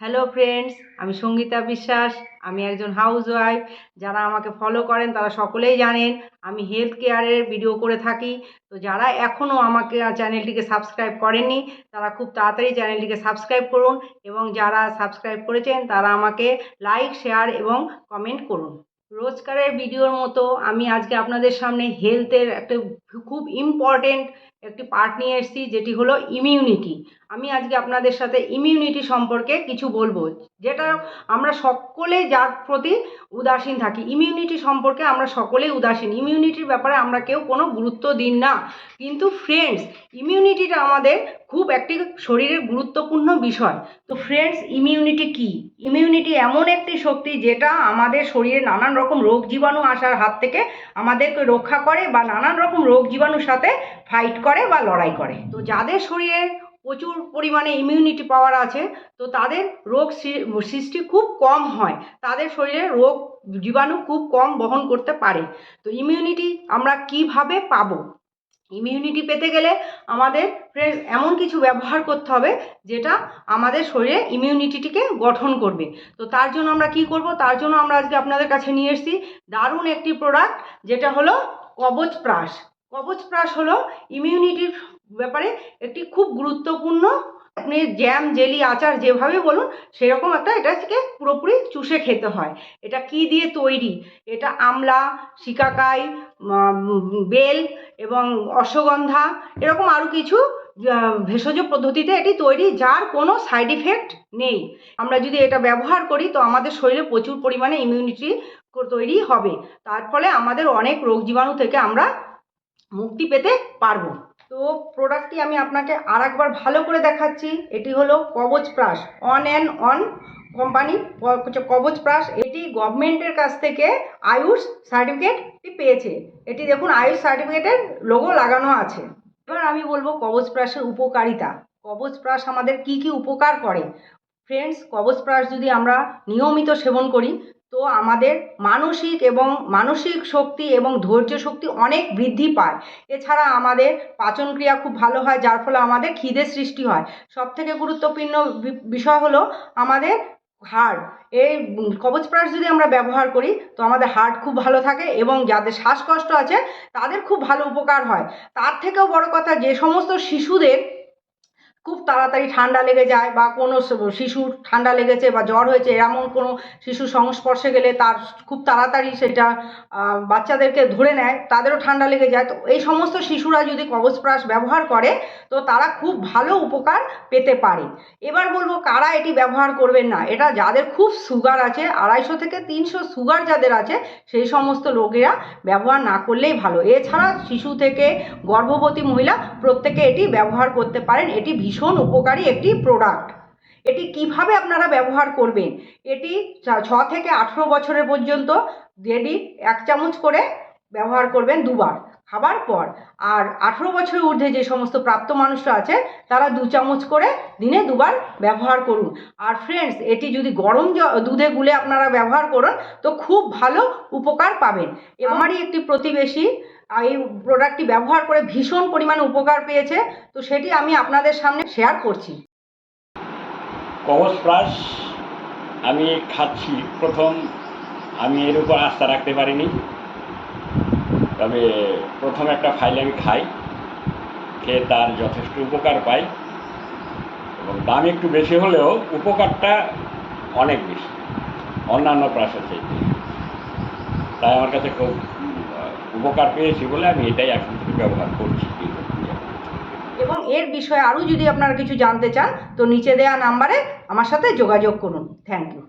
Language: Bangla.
হ্যালো ফ্রেন্ডস আমি সঙ্গীতা বিশ্বাস। আমি একজন হাউস ওয়াইফ যারা আমাকে ফলো করেন, তারা সকলেই জানেন, আমি হেলথ কেয়ারের ভিডিও করে থাকি। তো যারা এখনও আমাকে চ্যানেলটিকে সাবস্ক্রাইব করেননি, তারা খুব তাড়াতাড়ি চ্যানেলটিকে সাবস্ক্রাইব করুন এবং যারা সাবস্ক্রাইব করেছেন, তারা আমাকে লাইক শেয়ার এবং কমেন্ট করুন। রোজকারের ভিডিওর মতো আমি আজকে আপনাদের সামনে হেলথের একটা খুব ইম্পর্টেন্ট একটি পার্ট নিয়ে এসেছি, যেটি হলো ইমিউনিটি আমি আজকে আপনাদের সাথে ইমিউনিটি সম্পর্কে কিছু বলব, যেটা আমরা সকলে যার প্রতি উদাসীন থাকি। ইমিউনিটি সম্পর্কে আমরা সকলেই উদাসীন। ইমিউনিটির ব্যাপারে আমরা কেউ কোনো গুরুত্ব দিন না। কিন্তু ফ্রেন্ডস ইমিউনিটিটা আমাদের খুব একটি শরীরের গুরুত্বপূর্ণ বিষয়। তো ফ্রেন্ডস ইমিউনিটি কি? ইমিউনিটি এমন একটি শক্তি যেটা আমাদের শরীরে নানান রকম রোগ জীবাণু আসার হাত থেকে আমাদেরকে রক্ষা করে বা নানান রকম রোগ জীবাণুর সাথে ফাইট করে বা লড়াই করে। তো যাদের শরীরে প্রচুর পরিমাণে ইমিউনিটি পাওয়ার আছে, তো তাদের রোগ সৃষ্টি খুব কম হয়। তাদের শরীরে রোগ জীবাণু খুব কম বহন করতে পারে। তো ইমিউনিটি আমরা কীভাবে পাবো? ইমিউনিটি পেতে গেলে আমাদের এমন কিছু ব্যবহার করতে হবে যেটা আমাদের শরীরে ইমিউনিটিটিকে গঠন করবে। তো তার জন্য আমরা কি করব? তার জন্য আমরা আজকে আপনাদের কাছে নিয়ে এসেছি দারুণ একটি প্রোডাক্ট যেটা হলো কবচ প্রাশ। কবচ প্রাশ হলো ইমিউনিটির ব্যাপারে একটি খুব গুরুত্বপূর্ণ আপনি জ্যাম জেলি আচার যেভাবে বলুন, সেরকম একটা এটাকে পুরোপুরি চুষে খেতে হয়। এটা কি দিয়ে তৈরি? এটা আমলা, শিকাকাই বেল এবং অশ্বগন্ধা, এরকম আরও কিছু ভেষজ পদ্ধতিতে এটি তৈরি, যার কোনো সাইড ইফেক্ট নেই। আমরা যদি এটা ব্যবহার করি, তো আমাদের শরীরে প্রচুর পরিমাণে ইমিউনিটি তৈরি হবে। তার ফলে আমাদের অনেক রোগ জীবাণু থেকে আমরা মুক্তি পেতে পারব। তো প্রোডাক্টটি আমি আপনাকে আর একবার ভালো করে দেখাচ্ছি। এটি হলো কবচ প্রাশ অন অ্যান্ড অন কোম্পানি কবচ প্রাশ এটি গভর্নমেন্টের কাছ থেকে আয়ুষ সার্টিফিকেটটি পেয়েছে। এটি দেখুন, আয়ুষ সার্টিফিকেটের লোগো লাগানো আছে। এবার আমি বলব কবচ প্রাশের উপকারিতা। কবচ প্রাশ আমাদের কি কি উপকার করে? ফ্রেন্ডস কবচ প্রাশ যদি আমরা নিয়মিত সেবন করি তো আমাদের মানসিক এবং মানসিক শক্তি এবং ধৈর্য শক্তি অনেক বৃদ্ধি পায়। এছাড়া আমাদের পাচন ক্রিয়া খুব ভালো হয়, যার ফলে আমাদের খিদে সৃষ্টি হয়। সব থেকে গুরুত্বপূর্ণ বিষয় হলো আমাদের হার্ট এই কবচ প্রাশ যদি আমরা ব্যবহার করি, তো আমাদের হার্ট খুব ভালো থাকে এবং যাদের শ্বাসকষ্ট আছে, তাদের খুব ভালো উপকার হয়। তার থেকেও বড় কথা, যে সমস্ত শিশুদের খুব তাড়াতাড়ি ঠান্ডা লেগে যায় বা কোনো শিশুর ঠান্ডা লেগেছে বা জ্বর হয়েছে, এমন কোনো শিশুর সংস্পর্শে গেলে তার খুব তাড়াতাড়ি সেটা বাচ্চাদেরকে ধরে নেয়, তাদেরও ঠান্ডা লেগে যায়। তো এই সমস্ত শিশুরা যদি কবচপ্রাশ ব্যবহার করে, তো তারা খুব ভালো উপকার পেতে পারে। এবার বলব কারা এটি ব্যবহার করবেন না, এটা যাদের খুব সুগার আছে, আড়াইশো থেকে তিনশো সুগার যাদের আছে, সেই সমস্ত লোকেরা ব্যবহার না করলেই ভালো। এছাড়া শিশু থেকে গর্ভবতী মহিলা প্রত্যেকে এটি ব্যবহার করতে পারেন, এটি ভীষণ উপকারী একটি প্রোডাক্ট এটি কীভাবে আপনারা ব্যবহার করবেন? এটি ছ- থেকে আঠেরো বছরের পর্যন্ত ডেলি এক চামচ করে ব্যবহার করবেন দুবার খাবার পর। আর আঠেরো বছরের ঊর্ধ্বে যে সমস্ত প্রাপ্ত মানুষরা আছে তারা দু চামচ করে দিনে দুবার ব্যবহার করুন। আর ফ্রেন্ডস এটি যদি গরম দুধে গুলে আপনারা ব্যবহার করুন তো খুব ভালো উপকার পাবেন। আমারই একটি প্রতিবেশী এই প্রোডাক্টটি ব্যবহার করে ভীষণ পরিমাণে উপকার পেয়েছে। তো সেটি আমি আপনাদের সামনে শেয়ার করছি। কবচ প্লাস আমি খাচ্ছি। প্রথম, আমি এর উপর আস্থা রাখতে পারিনি। তবে প্রথম একটা ফাইল আমি খাই, খেয়ে তার যথেষ্ট উপকার পাই। এবং দাম একটু বেশি হলেও উপকারটা অনেক বেশি। অন্যান্য প্রাসের চাইতে। তাই আমার কাছে খুব উপকার পেয়েছি বলে আমি এটাই এখন থেকে ব্যবহার করছি। এবং এর বিষয়ে আরও যদি আপনারা কিছু জানতে চান, তো নিচে দেওয়া নাম্বারে আমার সাথে যোগাযোগ করুন। Thank you